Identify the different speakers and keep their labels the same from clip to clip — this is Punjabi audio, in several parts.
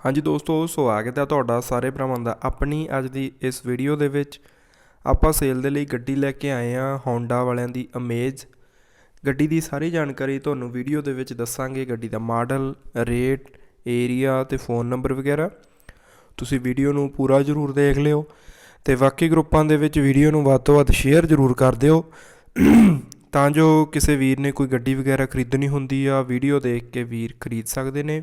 Speaker 1: ਹਾਂਜੀ ਦੋਸਤੋ, ਸਵਾਗਤ ਹੈ ਤੁਹਾਡਾ ਸਾਰੇ ਭਰਾਵਾਂ ਦਾ ਆਪਣੀ ਅੱਜ ਦੀ ਇਸ ਵੀਡੀਓ ਦੇ ਵਿੱਚ। ਆਪਾਂ ਸੇਲ ਦੇ ਲਈ ਗੱਡੀ ਲੈ ਕੇ ਆਏ ਹਾਂ Honda ਵਾਲਿਆਂ ਦੀ ਅਮੇਜ਼ ਗੱਡੀ ਦੀ ਸਾਰੀ ਜਾਣਕਾਰੀ ਤੁਹਾਨੂੰ ਵੀਡੀਓ ਦੇ ਵਿੱਚ ਦੱਸਾਂਗੇ। ਗੱਡੀ ਦਾ ਮਾਡਲ ਰੇਟ ਏਰੀਆ ਤੇ ਫੋਨ ਨੰਬਰ ਵਗੈਰਾ। ਤੁਸੀਂ ਵੀਡੀਓ ਨੂੰ ਪੂਰਾ ਜ਼ਰੂਰ ਦੇਖ ਲਿਓ ਤੇ ਬਾਕੀ ਗਰੁੱਪਾਂ ਦੇ ਵਿੱਚ ਵੀਡੀਓ ਨੂੰ ਵੱਧ ਤੋਂ ਵੱਧ ਸ਼ੇਅਰ ਜ਼ਰੂਰ ਕਰ ਦਿਓ। ਤਾਂ ਜੋ ਕਿਸੇ ਵੀਰ ਨੇ ਕੋਈ ਗੱਡੀ ਵਗੈਰਾ ਖਰੀਦਣੀ ਹੁੰਦੀ ਆ ਵੀਡੀਓ ਦੇਖ ਕੇ ਵੀਰ ਖਰੀਦ ਸਕਦੇ ਨੇ।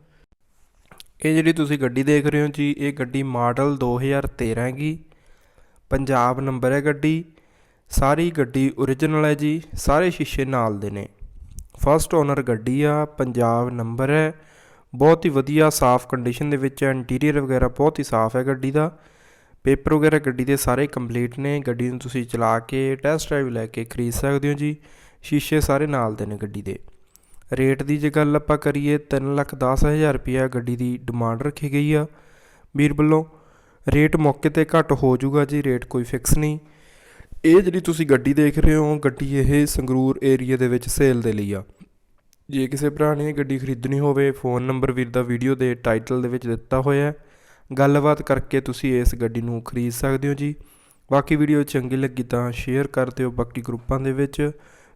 Speaker 1: ਇਹ ਜਿਹੜੀ ਤੁਸੀਂ ਗੱਡੀ ਦੇਖ ਰਹੇ ਹੋ ਜੀ, ਇਹ ਗੱਡੀ ਮਾਡਲ 2013 ਹੈਗੀ। ਪੰਜਾਬ ਨੰਬਰ ਹੈ ਗੱਡੀ। ਸਾਰੀ ਗੱਡੀ ਓਰੀਜਨਲ ਹੈ ਜੀ, ਸਾਰੇ ਸ਼ੀਸ਼ੇ ਨਾਲ ਦੇ ਨੇ। ਫਸਟ ਓਨਰ ਗੱਡੀ ਆ, ਪੰਜਾਬ ਨੰਬਰ ਹੈ। ਬਹੁਤ ਹੀ ਵਧੀਆ, ਸਾਫ਼ ਕੰਡੀਸ਼ਨ ਦੇ ਵਿੱਚ ਹੈ ਇੰਟੀਰੀਅਰ ਵਗੈਰਾ ਬਹੁਤ ਹੀ ਸਾਫ਼ ਹੈ ਗੱਡੀ ਦਾ। ਪੇਪਰ ਵਗੈਰਾ ਗੱਡੀ ਦੇ ਸਾਰੇ ਕੰਪਲੀਟ ਨੇ। ਗੱਡੀ ਨੂੰ ਤੁਸੀਂ ਚਲਾ ਕੇ ਟੈਸਟ ਡਰਾਈਵ ਲੈ ਕੇ ਖਰੀਦ ਸਕਦੇ ਹੋ ਜੀ। ਸ਼ੀਸ਼ੇ ਸਾਰੇ ਨਾਲ ਦੇ ਨੇ ਗੱਡੀ ਦੇ। ਰੇਟ ਦੀ ਜੇ ਗੱਲ ਆਪਾਂ ਕਰੀਏ, ਤਿੰਨ ਲੱਖ ਦਸ ਹਜ਼ਾਰ ਰੁਪਇਆ ਗੱਡੀ ਦੀ ਡਿਮਾਂਡ ਰੱਖੀ ਗਈ ਆ। ਵੀਰ ਵੱਲੋਂ ਰੇਟ ਮੌਕੇ ਤੇ ਘੱਟ ਹੋ ਜਾਊਗਾ ਜੀ, ਰੇਟ ਕੋਈ ਫਿਕਸ ਨਹੀਂ। ਇਹ ਜਿਹੜੀ ਤੁਸੀਂ ਗੱਡੀ ਦੇਖ ਰਹੇ ਹੋ, ਗੱਡੀ ਇਹ ਸੰਗਰੂਰ ਏਰੀਆ ਦੇ ਵਿੱਚ ਸੇਲ ਦੇ ਲਈ ਆ। ਜੇ ਕਿਸੇ ਭਰਾ ਨੇ ਗੱਡੀ ਖਰੀਦਣੀ ਹੋਵੇ ਫੋਨ ਨੰਬਰ ਵੀਰ ਦਾ ਵੀਡੀਓ ਦੇ ਟਾਈਟਲ ਦੇ ਵਿੱਚ ਦਿੱਤਾ ਹੋਇਆ ਹੈ। ਗੱਲਬਾਤ ਕਰਕੇ ਤੁਸੀਂ ਇਸ ਗੱਡੀ ਨੂੰ ਖਰੀਦ ਸਕਦੇ ਹੋ ਜੀ। ਬਾਕੀ ਵੀਡੀਓ ਚੰਗੀ ਲੱਗੀ ਤਾਂ ਸ਼ੇਅਰ ਕਰ ਦਿਓ ਬਾਕੀ ਗਰੁੱਪਾਂ ਦੇ ਵਿੱਚ।